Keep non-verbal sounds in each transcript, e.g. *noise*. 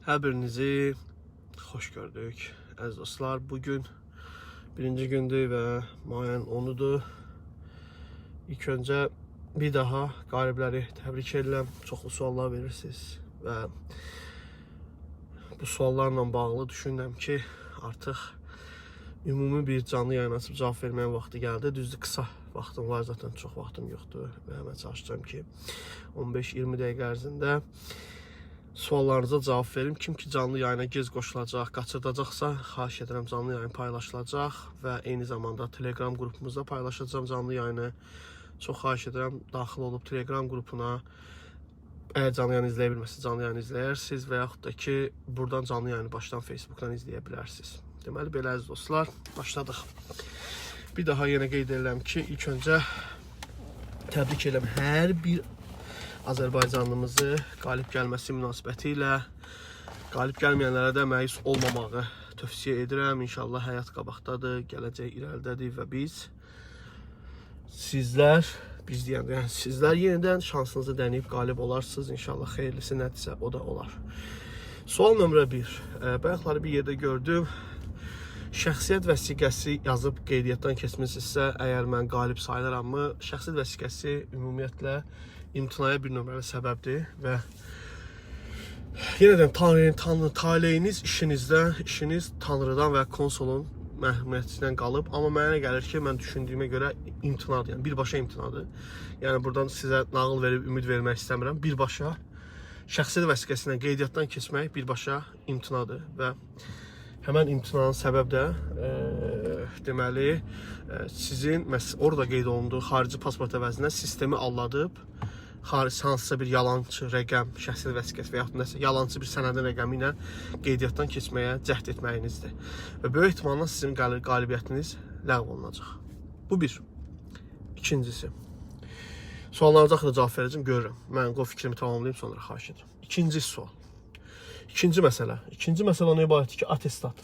Hər birinizi xoş gördük. Əziz dostlar, bugün birinci gündür və mayın 10-udur. İlk öncə bir daha qalibləri təbrik edirəm. Çoxlu suallar verirsiniz və bu suallarla bağlı düşünürəm ki, artıq ümumi bir canlı yayın açıb cavab verməyin vaxtı gəldi. Düzdür, qısa vaxtım var, zaten çox vaxtım yoxdur və mən çalışacağam ki, 15-20 dəqiqə ərzində suallarınıza cavab verim. Kim ki canlı yayına gec qoşulacaq, qaçırdacaqsa, xahiş edirəm canlı yayın paylaşılacaq və eyni zamanda Telegram qrupumuzda paylaşacağam canlı yayını. Çox xahiş edirəm daxil olub Telegram qrupuna əgər canlı yayını izləyə bilməsiniz, canlı yayını izləyirsiniz və yaxud da ki, buradan canlı yayını başdan Facebookdan izləyə bilərsiniz. Deməli belə əziz dostlar, başladıq. Bir daha yenə qeyd edirəm ki, ilk öncə təbrik edirəm hər bir Azərbaycanlımızı qalib gəlməsi münasibəti ilə qalib gəlməyənlərə də məyus olmamağı tövsiyə edirəm. İnşallah həyat qabaqdadır, gələcək irəlidədir və biz sizlər biz deyəndə, yəni sizlər yenidən şansınızı dənəyib qalib olarsınız. İnşallah xeyirlisi nədirsə o da olar. Sual nömrə 1. Bayaqları bir yerdə gördüm. Şəxsiyyət vəsiqəsi yazıb qeydiyyatdan keçmisinizsə, əgər mən qalib sayılaramı? Şəxsiyyət vəsiqəsi ümumiyyətlə imtinaya bir nömrəli səbəbdir və yenə də tanrı, tanrı taleyiniz işinizdən, işiniz tanrıdan və konsolun məhrumiyyətindən qalıb, amma mənə gəlir ki, mən düşündüyümə görə imtinadır, yəni birbaşa imtinadır. Yəni buradan sizə nağıl verib ümid vermək istəmirəm. Birbaşa şəxsiyyət vəsiqəsindən qeydiyyatdan keçmək birbaşa imtinadır və Həmən imtinanın səbəb də e, deməli e, sizin məs orada qeyd olunduğu xarici pasport əvəzinə sistemi alladıb hansısa bir yalançı rəqəm, şəxsi vəsiqəsi və yaxud nəsə yalançı bir sənədin rəqəmi ilə qeydiyyatdan keçməyə cəhd etməyinizdir. Və böyük ehtimalla sizin qal- qalibiyyətiniz ləğv olunacaq. Bu bir. İkincisi. Suallarınıza da cavab verəcəm, görürəm. Mən o fikrimi tamamlayım sonra xahiş edirəm. İkinci sual. İkinci məsələ. İkinci məsələ ona ibarətdir ki, atestat.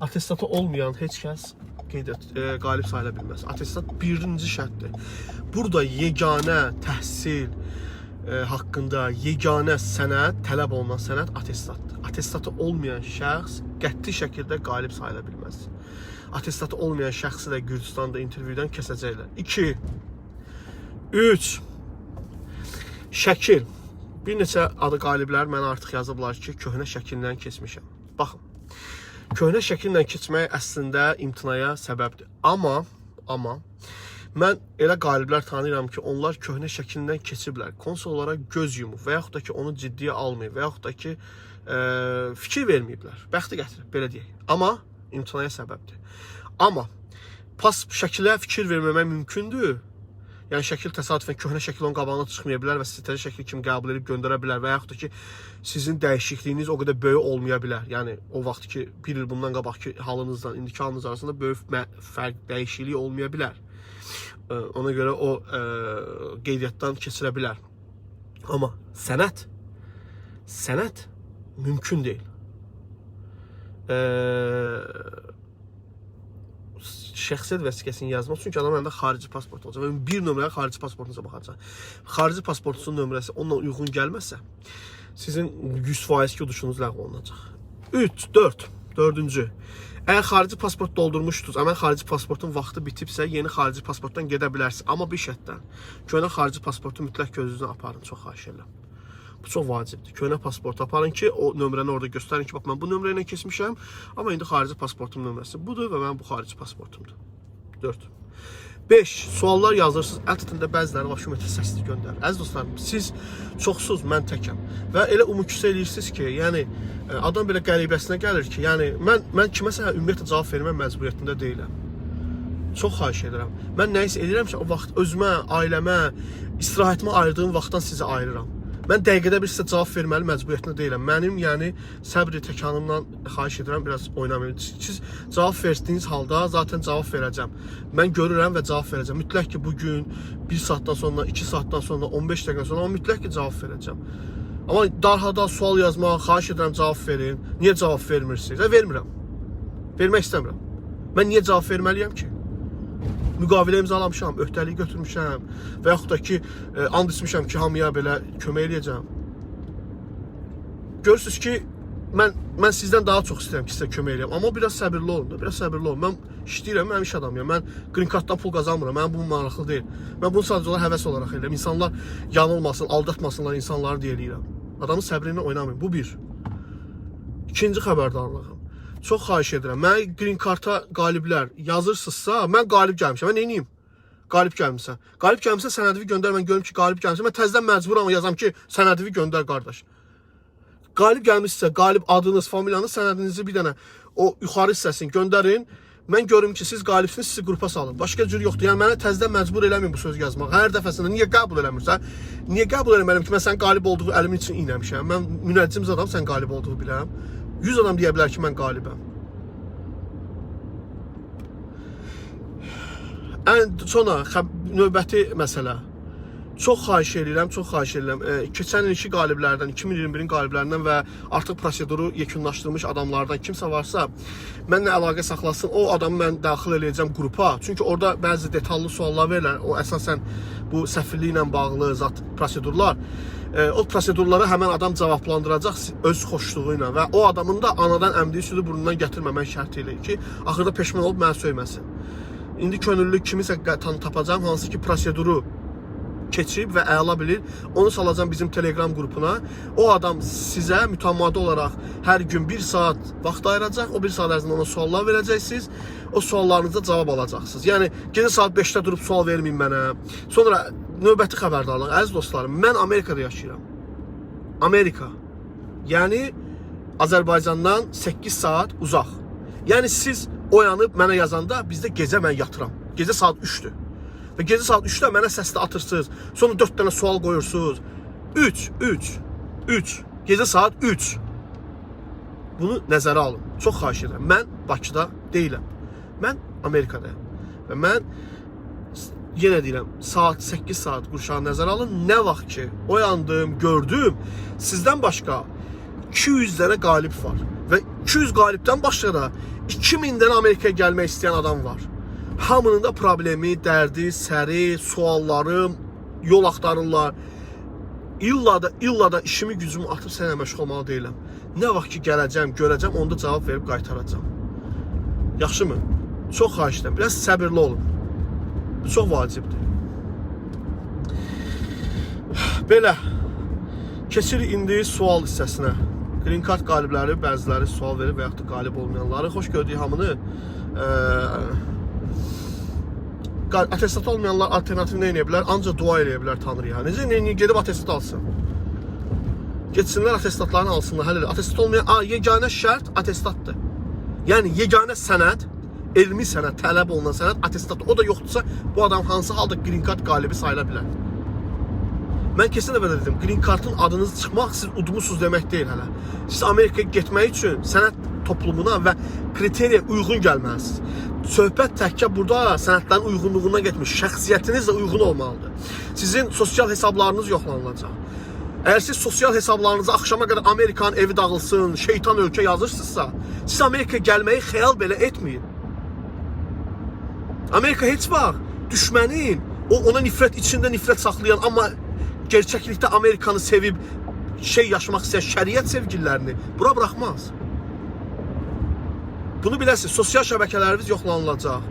Atestatı olmayan heç kəs qeydiyyat e, qalib sayıla bilməz. Atestat birinci şərtdir. Burada yeganə təhsil e, haqqında yeganə sənəd, tələb olunan sənəd atestatdır. Atestatı olmayan şəxs qəti şəkildə qalib sayıla bilməz. Atestatı olmayan şəxsi də Gürcüstanda intervyudan kəsəcəklər. 2 3 Şəkil. Bir neçə adı qaliblər mənə artıq yazıblar ki, köhnə şəkildən keçmişəm. Baxın. Köhnə şəkillə keçmək əslində imtinaya səbəbdir. Amma, amma mən elə qaliblər tanıyıram ki, onlar köhnə şəkildən keçiblər. Konsollara göz yumub və yaxud da ki, onu ciddiyə almayıb və yaxud da ki, e, fikir verməyiblər. Bəxti gətirib, belə deyək. Amma imtinaya səbəbdir. Amma pas şəkilə fikir verməmək mümkündür. Yəni şəkil təsadüfən köhnə şəkil onun qabağına çıxmaya bilər və sizi təzə şəkil kimi qəbul edib göndərə bilər və yaxud da ki, sizin dəyişikliyiniz o qədər böyük olmaya bilər. Yəni o vaxt ki, bir il bundan qabaqki halınızla indiki halınız arasında böyük fərq, dəyişiklik olmaya bilər. Ona görə o ə, qeydiyyatdan keçirə bilər. Amma sənət sənət mümkün deyil. Ə, şəxsiyyət vəsiqəsini yazmaq çünki adam əlində xarici pasport olacaq və bir nömrəli xarici pasportunuza baxacaq. Xarici pasportunuzun nömrəsi onunla uyğun gəlməsə, sizin 100% ki uduşunuz ləğv olunacaq. 3, 4, 4-cü. Əgər xarici pasport doldurmuşdunuz, əmən xarici pasportun vaxtı bitibsə, yeni xarici pasportdan gedə bilərsiniz. Amma bir şərtlə. Köhnə xarici pasportu mütləq gözünüzdən aparın, çox xahiş edirəm. Bu çox vacibdir. Köhnə pasport aparın ki, o nömrəni orada göstərin ki, bax mən bu nömrə ilə keçmişəm, amma indi xarici pasportum nömrəsi budur və mənim bu xarici pasportumdur. 4. 5. Suallar yazırsınız. Əlbəttə bəziləri vaşometr səsli göndərir. Əziz dostlarım, siz çoxsuz, mən təkəm. Və elə umudküsə eləyirsiniz ki, yəni e, adam belə qəribəsinə gəlir ki, yəni mən mən kiməsə ümumiyyətlə cavab vermək məcburiyyətində deyiləm. Çox xahiş edirəm. Mən nə isə edirəm ki, o vaxt özümə, ailəmə, istirahətimə ayırdığım vaxtdan sizə ayırıram. Mən dəqiqədə bir sizə cavab verməli məcburiyyətində deyiləm. Mənim, yəni səbr təkanımdan xahiş edirəm biraz oynamayın. Siz cavab verdiyiniz halda zaten cavab verəcəm. Mən görürəm və cavab verəcəm. Mütləq ki bu gün 1 saatdan sonra, 2 saatdan sonra, 15 dəqiqə sonra amma mütləq ki cavab verəcəm. Amma darhada sual yazmağa xahiş edirəm cavab verin. Niyə cavab vermirsiniz? Və vermirəm. Vermək istəmirəm. Mən niyə cavab verməliyəm ki? Müqavilə imzalamışam, öhdəlik götürmüşəm və yaxud da ki, e, and içmişəm ki, hamıya belə kömək eləyəcəm. Görürsüz ki, mən mən sizdən daha çox istəyirəm ki, sizə kömək eləyəm. Amma biraz səbirli olun da, biraz səbirli olun. Mən işləyirəm, mən iş adamıyam. Mən green carddan pul qazanmıram. Mənim bu maraqlı deyil. Mən bunu sadəcə olaraq həvəs olaraq eləyirəm. İnsanlar yanılmasın, aldatmasınlar insanları deyə eləyirəm. Adamın səbri ilə oynamayın. Bu bir. İkinci xəbərdarlığım. Çox xahiş edirəm. Mən green card'a qaliblər yazırsınızsa, mən qalib gəlmişəm. Mən nə edeyim? Qalib gəlmisən. Qalib gəlmisən sənədini göndər. Mən görüm ki, qalib gəlmisən. Mən təzədən məcburam yazam ki, sənədini göndər qardaş. Qalib gəlmişsə, qalib adınız, familiyanız, sənədinizi bir dənə o yuxarı hissəsini göndərin. Mən görüm ki, siz qalibsiniz, sizi qrupa salın. Başqa cür yoxdur. Yəni mənə təzədən məcbur eləməyin bu söz yazmağa. Hər dəfəsində niyə qəbul eləmirsən? Niyə qəbul eləməliyəm ki, mən sənin qalib olduğu əlimin üçün iynəmişəm. Mən münəccim adam sən qalib olduğunu bilirəm. 100 adam deyə bilər ki, mən qalibəm. Ən sonra növbəti məsələ. Çox xahiş edirəm, çox xahiş edirəm. E, keçən ilki qaliblərdən, 2021-in qaliblərindən və artıq proseduru yekunlaşdırmış adamlardan kimsə varsa, mənlə əlaqə saxlasın. O adamı mən daxil eləyəcəm qrupa. Çünki orada bəzi detallı suallar verirlər. O əsasən bu səfirliklə bağlı zat prosedurlar. E, o prosedurları həmin adam cavablandıracaq öz xoşluğu ilə və o adamın da anadan əmdiyi südü burnundan gətirməmək şərti ilə ki, axırda peşman olub mənə söyməsin. İndi könüllü kimisə tapacağam hansı ki proseduru keçib və əla bilir. Onu salacağam bizim Telegram qrupuna. O adam sizə mütəmadi olaraq hər gün 1 saat vaxt ayıracaq. O 1 saat ərzində ona suallar verəcəksiniz. O suallarınıza cavab alacaqsınız. Yəni gecə saat 5-də durub sual verməyin mənə. Sonra növbəti xəbərdarlıq. Əziz dostlarım, mən Amerikada yaşayıram. Amerika. Yəni Azərbaycandan 8 saat uzaq. Yəni siz oyanıb mənə yazanda bizdə gecə mən yatıram. Gecə saat 3-dür. Və gecə saat 3-də mənə səslə atırsınız. Sonra 4 dənə sual qoyursunuz. 3, 3, 3. Gecə saat 3. Bunu nəzərə alın. Çox xahiş edirəm. Mən Bakıda deyiləm. Mən Amerikadayam. Və mən yenə deyirəm, saat 8 saat qurşağı nəzərə alın. Nə vaxt ki oyandım, gördüm, sizdən başqa 200 dənə qalib var. Və 200 qalibdən başqa da 2000 dənə Amerikaya gəlmək istəyən adam var. Hamının da problemi, dərdi, səri, sualları, yol axtarırlar. İlla da, illa da işimi gücümü atıb sənə məşğul olmalı deyiləm. Nə vaxt ki gələcəm, görəcəm, onda cavab verib qaytaracağam. Yaxşımı? Çox xahiş edirəm. Biraz səbirli olun. Çox vacibdir. Belə. Keçirik indi sual hissəsinə. Green card qalibləri bəziləri sual verir və yaxud da qalib olmayanları xoş gördük hamını. Qa- atestat olmayanlar alternativ nə edə bilər? Ancaq dua eləyə bilər Tanrıya. Necə nə- gedib atestat alsın? Getsinlər atestatlarını alsınlar. Hələ atestat olmayan a yeganə şərt atestatdır. Yəni yeganə sənəd, elmi sənəd, tələb olunan sənəd atestat. O da yoxdursa bu adam hansı halda green card qalibi sayıla bilər? Mən dəfə də dedim, green cardın adınız çıxmaq siz udmusunuz demək deyil hələ. Siz Amerikaya getmək üçün sənəd toplumuna və kriteriya uyğun gəlməlisiniz. Söhbət təkcə burada sənədlərin uyğunluğundan getmir. Şəxsiyyətiniz də uyğun olmalıdır. Sizin sosial hesablarınız yoxlanılacaq. Əgər siz sosial hesablarınıza axşama qədər Amerikanın evi dağılsın, şeytan ölkə yazırsınızsa, siz Amerikaya gəlməyi xəyal belə etməyin. Amerika heç vaxt düşmənin, o ona nifrət içində nifrət saxlayan, amma gerçəklikdə Amerikanı sevib şey yaşamaq istəyən şəriət sevgililərini bura buraxmaz. Bunu biləsiniz, sosial şəbəkələriniz yoxlanılacaq.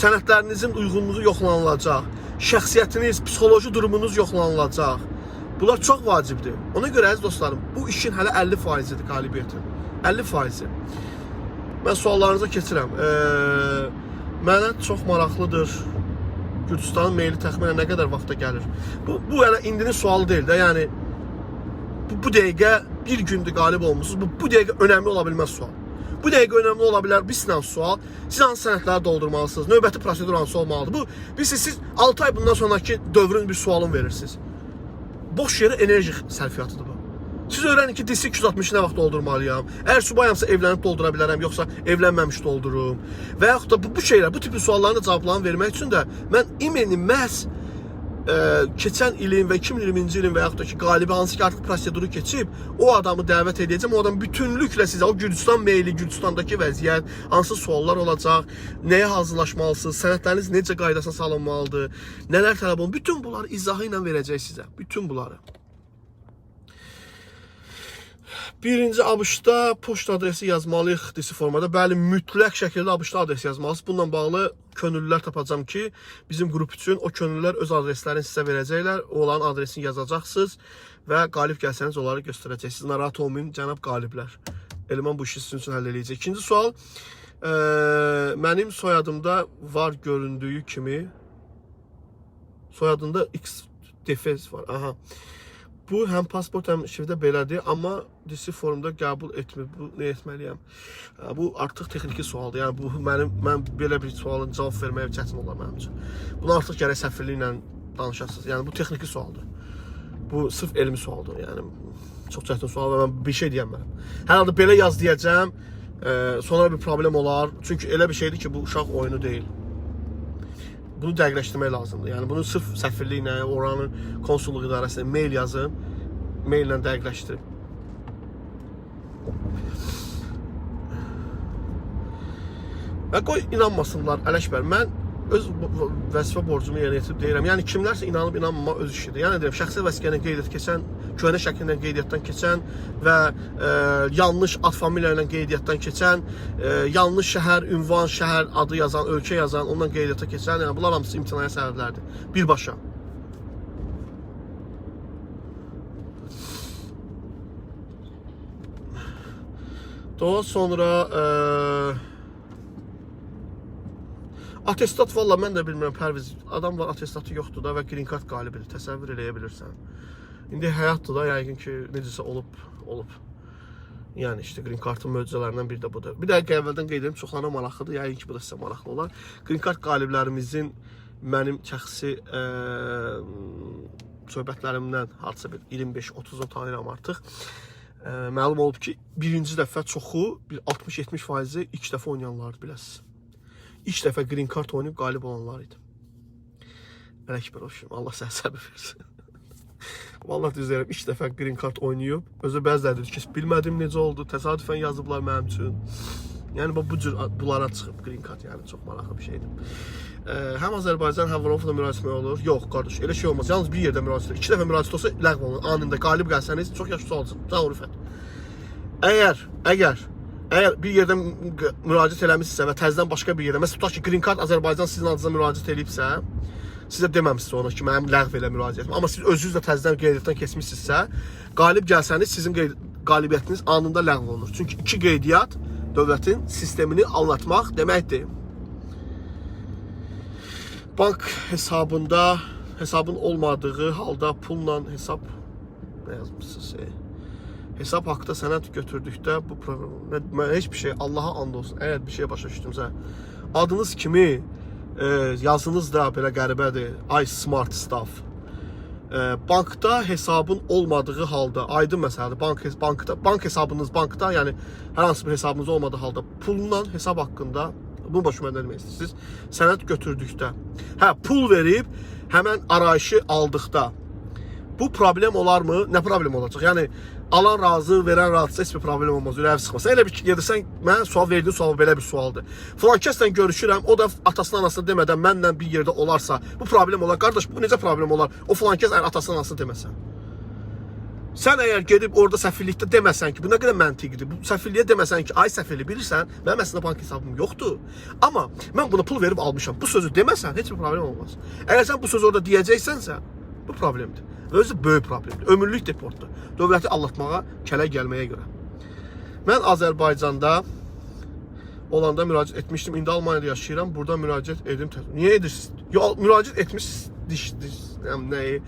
Sənədlərinizin uyğunluğu yoxlanılacaq. Şəxsiyyətiniz, psixoloji durumunuz yoxlanılacaq. Bunlar çox vacibdir. Ona görə əziz dostlarım, bu işin hələ 50%-idir qalibiyyətin. 50%. Mən suallarınıza keçirəm. Ee, mənə çox maraqlıdır. Gürcüstanın meyli təxminən nə qədər vaxta gəlir? Bu bu yəni indinin sualı deyil də, yəni bu, bu dəqiqə bir gündür qalib olmusunuz. Bu bu dəqiqə önəmli ola bilməz sual. Bu dəqiqə önəmli ola bilər bir sınav sual. Siz hansı sənədləri doldurmalısınız? Növbəti prosedur hansı olmalıdır? Bu bilirsiz siz 6 ay bundan sonraki dövrün bir sualını verirsiniz. Boş yerə enerji sərfiyatıdır bu. Siz öğrenin ki DC 260 nə vaxt doldurmalıyam? Əgər subayamsa evlənib doldura bilərəm, yoxsa evlənməmiş doldurum? Və yaxud da bu, bu şeylər, bu tipli sualların da cavablarını vermək üçün də mən imeni məhz e, keçən ilin və 2020-ci ilin və yaxud da ki qalibi hansı ki artıq proseduru keçib, o adamı dəvət edəcəm. O adam bütünlüklə sizə o Gürcüstan meyli, Gürcüstandakı vəziyyət, hansı suallar olacaq, nəyə hazırlaşmalısınız, sənədləriniz necə qaydasına salınmalıdır, nələr tələb olunur, bütün bunları izahı ilə verəcək sizə. Bütün bunları. Birinci ABŞ-da adresi yazmalıyıq disi formada. Bəli, mütləq şəkildə ABŞ-da adres yazmalısınız. Bununla bağlı könüllülər tapacağam ki, bizim qrup üçün o könüllülər öz adreslərini sizə verəcəklər. Onların adresini yazacaqsınız və qalib gəlsəniz onları göstərəcəksiniz. Narahat olmayın, cənab qaliblər. Elman bu işi sizin üçün həll eləyəcək. İkinci sual, e, mənim soyadımda var göründüyü kimi soyadında X defez var. Aha. Bu həm pasport həm şifrdə belədir, amma DC formda qəbul etmir. Bu nə etməliyəm? Bu artıq texniki sualdır. Yəni bu mənim mən belə bir sualın cavab verməyə çətin olar mənim üçün. Bunu artıq gərək səfirliklə danışasınız. Yəni bu texniki sualdır. Bu sırf elmi sualdır. Yəni çox çətin sual və mən bir şey deyəmərəm. Hər halda belə yaz deyəcəm. Sonra bir problem olar. Çünki elə bir şeydir ki, bu uşaq oyunu deyil. Bunu dəqiqləşdirmək lazımdır. Yəni bunu sırf səfirliklə, oranın konsulluq idarəsinə mail yazın, maillə dəqiqləşdirin. Və qoy inanmasınlar Ələkbər. Mən öz vəzifə borcumu yerinə yetirib deyirəm. Yəni kimlərsə inanıb inanmama öz işidir. Yəni deyirəm, şəxsi vəsiqənin qeydiyyat keçən, köhnə şəkillə qeydiyyatdan keçən və e, yanlış ad familiya ilə qeydiyyatdan keçən, e, yanlış şəhər, ünvan, şəhər adı yazan, ölkə yazan, ondan qeydiyyata keçən, yəni bunlar hamısı imtinaya səbəblərdir. Birbaşa. Daha sonra e, Atestat valla mən də bilmirəm Pərviz. Adam var atestatı yoxdur da və green card qalibidir. Təsəvvür eləyə bilirsən. İndi həyatdır da yəqin ki, necəsə olub, olub. Yəni işte green cardın möcüzələrindən biri də budur. Bir dəqiqə əvvəldən qeyd edim, çoxlarına maraqlıdır. Yəqin ki, bu da sizə maraqlı olar. Green card qaliblərimizin mənim şəxsi ə, söhbətlərimdən hardasa bir 25-30 tanıyıram artıq. Ə, məlum olub ki, birinci dəfə çoxu bir 60-70 faizi ilk dəfə oynayanlardır biləsiniz. İlk dəfə green card oynayıb qalib olanlar idi. Ələkbər olsun. Allah sənə səbir versin. *laughs* Vallahi düz deyirəm, ilk dəfə green card oynayıb. Özü bəziləri dedi ki, bilmədim necə oldu, təsadüfən yazıblar mənim üçün. Yəni bu cür bunlara çıxıb green card, yəni çox maraqlı bir şeydir. Ə, həm Azərbaycan, həm Avropada müraciət etmək olur. Yox, qardaş, elə şey olmaz. Yalnız bir yerdə müraciət edir. İki dəfə müraciət olsa ləğv olunur. Anında qalib gəlsəniz çox yaxşı. Sağ ol Rüfət. Əgər, əgər Əgər bir yerdə mü- müraciət eləmisinizsə və təzədən başqa bir yerdə, məsələn ki, Green Card Azərbaycan sizin adınıza müraciət eləyibsə, sizə deməmisiniz ona ki, mənim ləğv elə müraciətim. Amma siz özünüz də təzədən qeydiyyatdan keçmisinizsə, qalib gəlsəniz sizin qalibiyyətiniz anında ləğv olunur. Çünki iki qeydiyyat dövlətin sistemini anlatmaq deməkdir. Bank hesabında hesabın olmadığı halda pulla hesab nə yazmısınız? E? Hesab haqqında sənəd götürdükdə bu mən, mən heç bir şey Allaha and olsun. Əgər bir şey başa düşdümsə, adınız kimi e, yazınız da belə qəribədir. Ay smart stuff. E, bankda hesabın olmadığı halda, aydın məsələdir. Bank bankda bank hesabınız bankda, yəni hər hansı bir hesabınız olmadığı halda pulla hesab haqqında bunu başıma nə demək istəyirsiniz? Sənəd götürdükdə, hə pul verib həmən arayışı aldıqda bu problem olarmı? Nə problem olacaq? Yəni alan razı, verən razısa heç bir problem olmaz. Ürək sıxmasa. Elə bir ki, gedirsən, mən sual verdiyin sual belə bir sualdır. Falan kəslə görüşürəm, o da atasına anasına demədən mənlə bir yerdə olarsa, bu problem olar. Qardaş, bu necə problem olar? O falan kəs əgər atasına anasına deməsə. Sən əgər gedib orada səfirlikdə deməsən ki, bu nə qədər məntiqidir. Bu səfirliyə deməsən ki, ay səfirli bilirsən, mənim əslində bank hesabım yoxdur. Amma mən buna pul verib almışam. Bu sözü deməsən heç bir problem olmaz. Əgər sən bu sözü orada deyəcəksənsə, bu problemdir. Özü böyük problemdir. Ömürlük deportdur. Dövləti allatmağa, kələ gəlməyə görə. Mən Azərbaycanda olanda müraciət etmişdim. İndi Almaniyada yaşayıram. Burada müraciət edim. Niyə edirsiniz? Yo, müraciət etmiş diş, diş nəyi?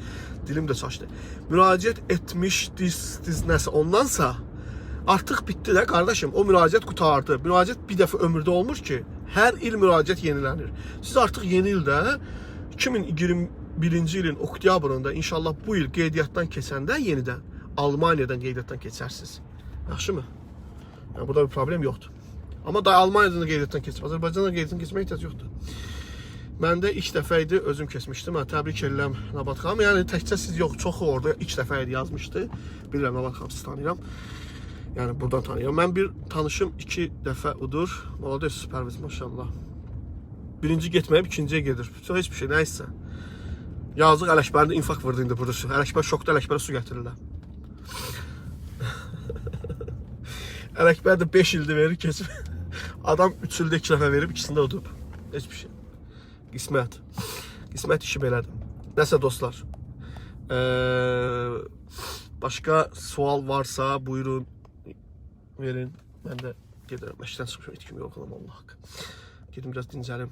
Dilim də çaşdı. Müraciət etmiş diş, diş nəsə ondansa artıq bitdi də qardaşım. O müraciət qutardı. Müraciət bir dəfə ömürdə olmur ki, hər il müraciət yenilənir. Siz artıq yeni ildə birinci ilin oktyabrında inşallah bu il qeydiyyatdan keçəndə yenidən Almaniyadan qeydiyyatdan keçərsiniz. Yaxşımı? Yəni burada bir problem yoxdur. Amma da Almaniyadan qeydiyyatdan keçib, Azərbaycandan qeydiyyatdan keçmək ehtiyac yoxdur. Məndə ilk dəfə idi, özüm keçmişdim. Hə, təbrik edirəm Nabat xanım. Yəni təkcə siz yox, çoxu orada ilk dəfə idi yazmışdı. Bilirəm Nabat xanım sizi tanıyıram. Yəni buradan tanıyıram. Mən bir tanışım iki dəfə udur. Molades süperviz maşallah. Birinci getməyib ikinciyə gedir. Heç bir şey, nə isə. Yazıq Ələkbərin də infaq vurdu indi burada. Ələkbər şokda Ələkbərə su gətirirlər. *laughs* Ələkbər də 5 ildir verir keçib. *laughs* Adam 3 ildə 2 dəfə verib, ikisində udub. Heç bir şey. Qismət. Qismət işi belədir. Nəsə dostlar. Eee başqa sual varsa buyurun verin. Mən də gedirəm. Məşqdən çıxmışam, itkim yorğunam Allah haqqı. Gedim biraz dincəlim.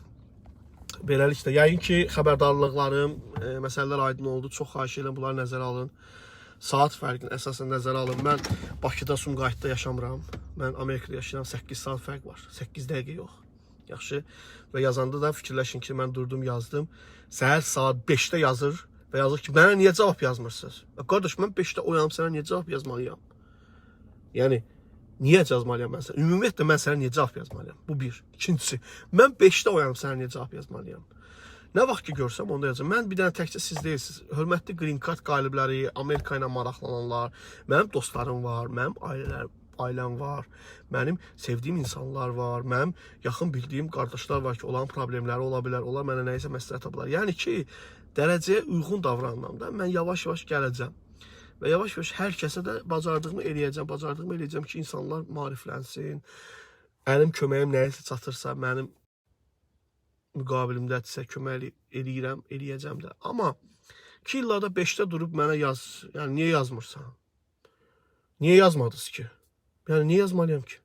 Beləliklə, yəqin ki, xəbərdarlıqlarım, e, məsələlər aydın oldu. Çox xahiş edirəm bunları nəzərə alın. Saat fərqini əsasən nəzərə alın. Mən Bakıda, Sumqayıtda yaşamıram. Mən Amerikada yaşayıram. 8 saat fərq var. 8 dəqiqə yox. Yaxşı. Və yazanda da fikirləşin ki, mən durdum, yazdım. Səhər saat 5-də yazır və yazır ki, mənə niyə cavab yazmırsınız? Ya qardaş, mən 5-də oyanıb sənə niyə cavab yazmalıyam? Yəni niyə yazmalıyam mən sənə? Ümumiyyətlə mən sənə niyə cavab yazmalıyam? Bu bir. İkincisi, mən 5-də oyanıb sənə niyə cavab yazmalıyam? Nə vaxt ki görsəm onda yazacağam. Mən bir dənə təkcə siz deyilsiniz. Hörmətli Green Card qalibləri, Amerika ilə maraqlananlar, mənim dostlarım var, mənim ailələr, ailəm var, mənim sevdiyim insanlar var, mənim yaxın bildiyim qardaşlar var ki, olan problemləri ola bilər, onlar mənə nəyisə məsləhət tapılar. Yəni ki, dərəcəyə uyğun davranmam da mən yavaş-yavaş gələcəm. Və yavaş-yavaş hər kəsə də bacardığımı eləyəcəm, bacardığımı eləyəcəm ki, insanlar maariflənsin. Mənim köməyim nəyisə çatırsa, mənim müqabilimdədirsə kömək elə- eləyirəm, eləyəcəm də. Amma 2 illada 5-də durub mənə yaz. Yəni niyə yazmırsan? Niyə yazmadınız ki? Yəni niyə yazmalıyam ki?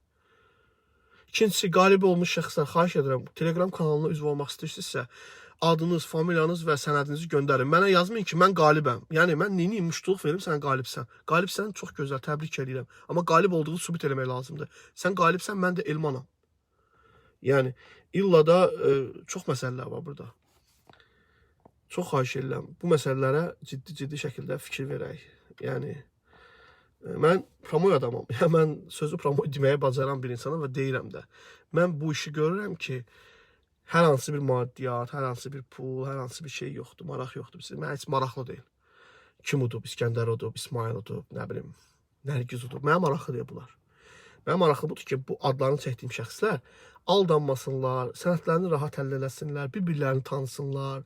İkincisi, qalib olmuş şəxslər xahiş edirəm, Telegram kanalına üzv olmaq istəyirsinizsə, adınız, familiyanız və sənədinizi göndərin. Mənə yazmayın ki, mən qalibəm. Yəni mən neyini muştuluq verim, sən qalibsən. Qalibsən, çox gözəl, təbrik edirəm. Amma qalib olduğunu sübut eləmək lazımdır. Sən qalibsən, mən də Elmanam. Yəni illa da e, çox məsələlər var burada. Çox xahiş edirəm bu məsələlərə ciddi-ciddi şəkildə fikir verək. Yəni e, mən promoy adamam. *laughs* Yəni mən sözü promoy deməyi bacaran bir insanam və deyirəm də. Mən bu işi görürəm ki, hər hansı bir maddiyyat, hər hansı bir pul, hər hansı bir şey yoxdur, maraq yoxdur. Bizə mən heç maraqlı deyil. Kim udub, İskəndər udub, İsmail udub, nə bilim, Nərgiz udub. Mənə maraqlı deyil bunlar. Mənə maraqlı budur ki, bu adlarını çəkdiyim şəxslər aldanmasınlar, sənədlərini rahat əldə eləsinlər, bir-birlərini tanısınlar.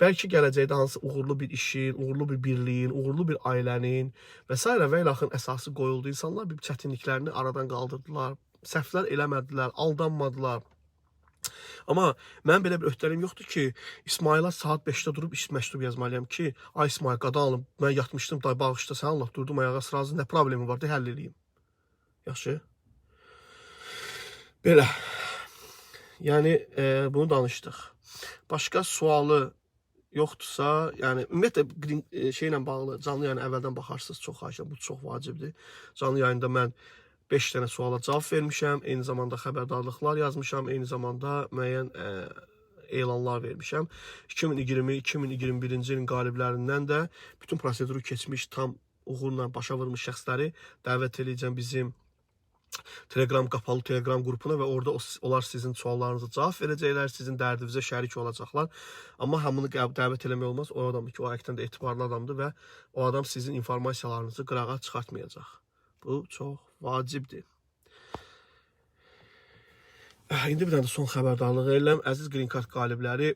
Bəlkə gələcəkdə hansı uğurlu bir işin, uğurlu bir birliyin, uğurlu bir ailənin və s. və ilaxın əsası qoyuldu. İnsanlar bir çətinliklərini aradan qaldırdılar, səhvlər eləmədilər, aldanmadılar. Amma mənim belə bir öhdəliyim yoxdur ki, İsmaila saat 5-də durub iş məktub yazmalıyam ki, ay İsmail qadan alım, mən yatmışdım, day bağışda sən Allah durdum ayağa sırazı, nə problemi var, de həll eləyim. Yaxşı? Belə. Yəni e, bunu danışdıq. Başqa sualı yoxdursa, yəni ümumiyyətlə e, şeylə bağlı canlı yayına əvvəldən baxarsınız, çox xahiş edirəm, bu çox vacibdir. Canlı yayında mən 5 dənə suala cavab vermişəm, eyni zamanda xəbərdarlıqlar yazmışam, eyni zamanda müəyyən e, elanlar vermişəm. 2020-2021-ci ilin qaliblərindən də bütün proseduru keçmiş, tam uğurla başa vurmuş şəxsləri dəvət edəcəm bizim Telegram qapalı Telegram qrupuna və orada onlar sizin suallarınıza cavab verəcəklər, sizin dərdinizə şərik olacaqlar. Amma hamını dəvət eləmək olmaz. O adam ki, o həqiqətən də etibarlı adamdır və o adam sizin informasiyalarınızı qırağa çıxartmayacaq. Bu çox vacibdir. İndi bir dənə də son xəbərdarlıq edirəm. Əziz Green Card qalibləri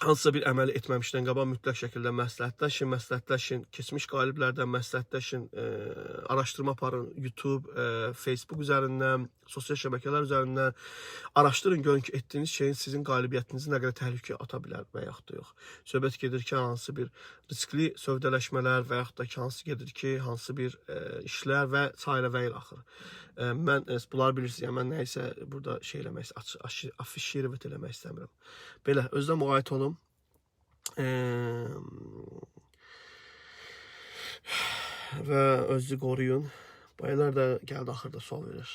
hansısa bir əməli etməmişdən qabaq mütləq şəkildə məsləhətləşin, məsləhətləşin, keçmiş qaliblərdən məsləhətləşin, e, araşdırma aparın YouTube, e, Facebook üzərindən, sosial şəbəkələr üzərindən araşdırın, görün ki, etdiyiniz şeyin sizin qalibiyyətinizi nə qədər təhlükəyə ata bilər və yaxud da yox. Söhbət gedir ki, hansı bir riskli sövdələşmələr və yaxud da ki, hansı gedir ki, hansı bir e, işlər və sairə və ilə axır. E, mən e, bunları bilirsiniz, yəni mən nəyisə burada şey eləmək, aç, afişirovat eləmək istəmirəm. Belə özünə müğayət olun. Eee və özünüzü qoruyun. Baylar da gəldi axırda sual verir.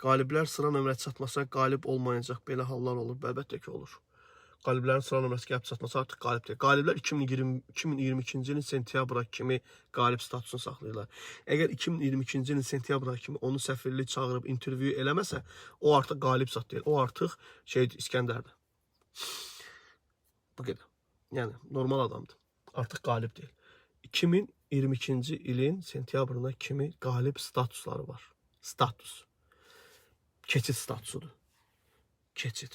Qaliblər sıra nömrə çatmasa qalib olmayacaq belə hallar olur. Əlbəttə ki olur. Qaliblərin sıra nömrəsi gəlib çatmasa artıq qalib deyil. Qaliblər 2020 2022-ci ilin sentyabra kimi qalib statusunu saxlayırlar. Əgər 2022-ci ilin sentyabra kimi onu səfirlik çağırıb intervyu eləməsə, o artıq qalib zat deyil. O artıq şeydir, İskəndərdir. Bu qədər. Yəni normal adamdır. Artıq qalib deyil. 2022-ci ilin sentyabrına kimi qalib statusları var. Status. Keçid statusudur. Keçid.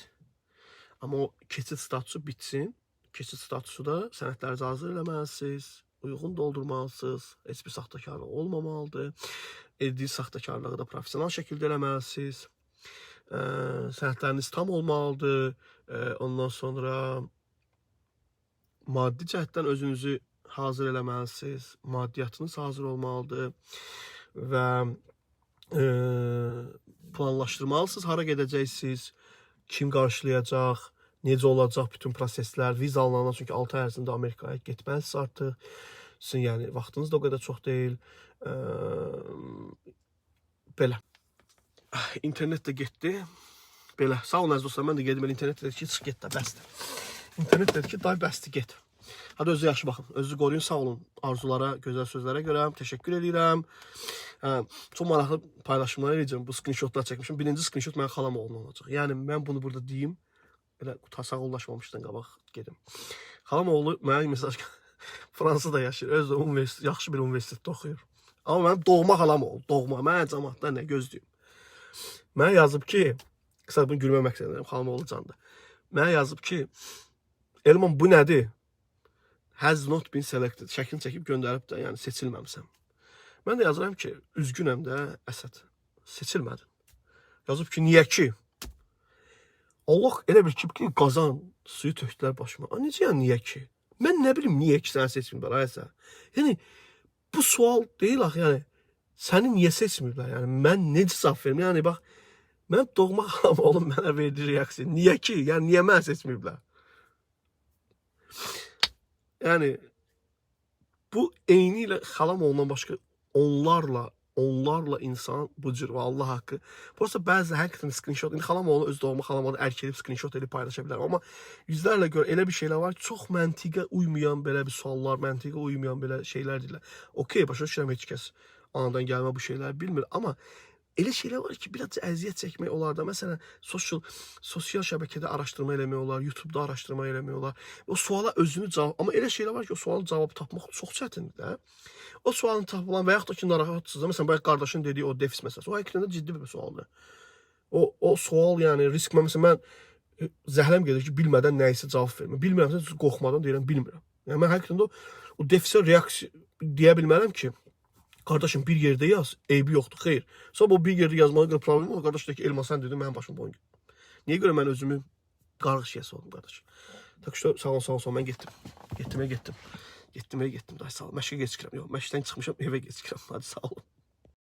Amma o keçid statusu bitsin. Keçid statusu da sənədlərinizi hazır eləməlisiniz. uyğun doldurmalısınız. Heç bir saxtakarlıq olmamalıdır. Etdiyiniz saxtakarlığı da professional şəkildə eləməlisiniz. Ə, sənədləriniz tam olmalıdır. Ə, ondan sonra maddi cəhətdən özünüzü hazır eləməlisiniz. Maddiyyatınız hazır olmalıdır və ə, planlaşdırmalısınız hara gedəcəksiniz, kim qarşılayacaq, necə olacaq bütün proseslər, viza alınandan çünki 6 ay ərzində Amerikaya getməlisiniz artıq. Sizin yəni vaxtınız da o qədər çox deyil. Ə, belə. İnternet də getdi. Belə. Sağ olun əziz dostlar. Mən də gedim elə internet dedi ki, çıx get bəsdir. İnternet dedi ki, day bəsdir get. Hadi özünüzə yaxşı baxın. Özünüzü qoruyun. Sağ olun. Arzulara, gözəl sözlərə görə təşəkkür edirəm. Hə, çox maraqlı paylaşımlar edəcəm. Bu screenshotlar çəkmişəm. Birinci screenshot mənim xalam oğlundan olacaq. Yəni mən bunu burada deyim. Elə qutarsaq ulaşmamışdan qabaq gedim. Xalam oğlu mənə mesaj *laughs* Fransada yaşayır. Özü də universitet, yaxşı bir universitetdə oxuyur. Amma mənim doğma xalam oğlu, doğma. Mən cəmaatdan nə gözləyim? Mənə yazıb ki, qısa bunu gülmə məqsədinə xalam oğlu candır. Mənə yazıb ki, Elman bu nədir? Has not been selected. Şəklini çəkib göndərib də, yəni seçilməmisən. Mən də yazıram ki, üzgünəm də Əsəd. Seçilmədin. Yazıb ki, niyə ki? Allah elə bir ki, ki qazan suyu tökdülər başıma. A, necə yəni niyə ki? Mən nə bilim niyə ki səni seçmirlər ayəsə. Yəni bu sual deyil axı, yəni səni niyə seçmirlər? Yəni mən necə cavab verim? Yəni bax mən doğma xalam oğlum mənə verdiyi reaksiya. Niyə ki? Yəni niyə məni seçməyiblər? Yəni bu eyni ilə xalam oğlundan başqa onlarla onlarla insan bu cür və Allah haqqı. Prosta bəzi həqiqətən screenshot, indi xalam oğlu öz doğma xalam oğlu ərk edib screenshot edib paylaşa bilər. Amma yüzlərlə gör elə bir şeylər var ki, çox məntiqə uymayan belə bir suallar, məntiqə uymayan belə şeylər deyirlər. Okey, başa düşürəm heç kəs anadan gəlmə bu şeyləri bilmir, amma elə şeylər var ki, biraz əziyyət çəkmək olar da. Məsələn, sosial sosial şəbəkədə araşdırma eləmək olar, YouTube-da araşdırma eləmək olar. O suala özünü cavab, amma elə şeylər var ki, o sualın cavabı tapmaq çox çətindir. O sualın tapılan və yaxud da ki, narahatsınız. Məsələn, bayaq qardaşın dediyi o defis məsələsi. O həqiqətən ciddi bir sualdır. O o sual yəni risk məsələn mən e, zəhləm gedir ki, bilmədən nə isə cavab vermə. Bilmirəmsə qorxmadan deyirəm bilmirəm. Yəni mən həqiqətən o, o defisə reaksiya deyə bilmərəm ki, Kardeşim bir yerde yaz, eybi yoktu. Xeyr. Sonra bu bir yerde yazmaya göre problem. Kardeş dedi ki, Elma sen dedi, benim başım boyun. Niye göre ben özümü qarğış yiyəsi oldum kardeş. Tak işte sağ ol, sağ ol, sağ ol. Ben gittim. Gittim, gittim. Gittim, gittim. Day sağ ol. Məşqə gecikirəm. Yox, məşqdən çıxmışam, evə gecikirəm. Hadi sağ olun.